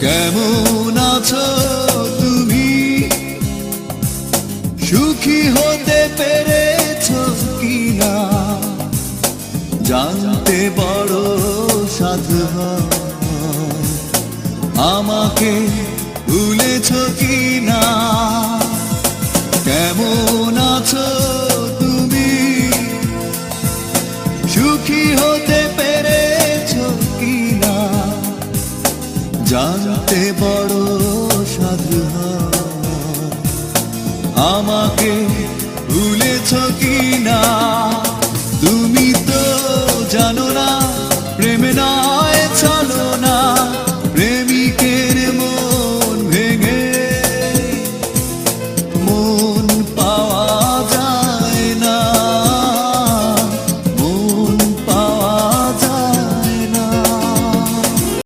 কেমন আছো তুমি? সুখী হতে পেরেছ কিনা? জানতে বড় সাধু। আমাকে ভুলেছ কিনা? কেমন জানতে বড় সাধু। আমাকে ভুলেছ প্রেমে না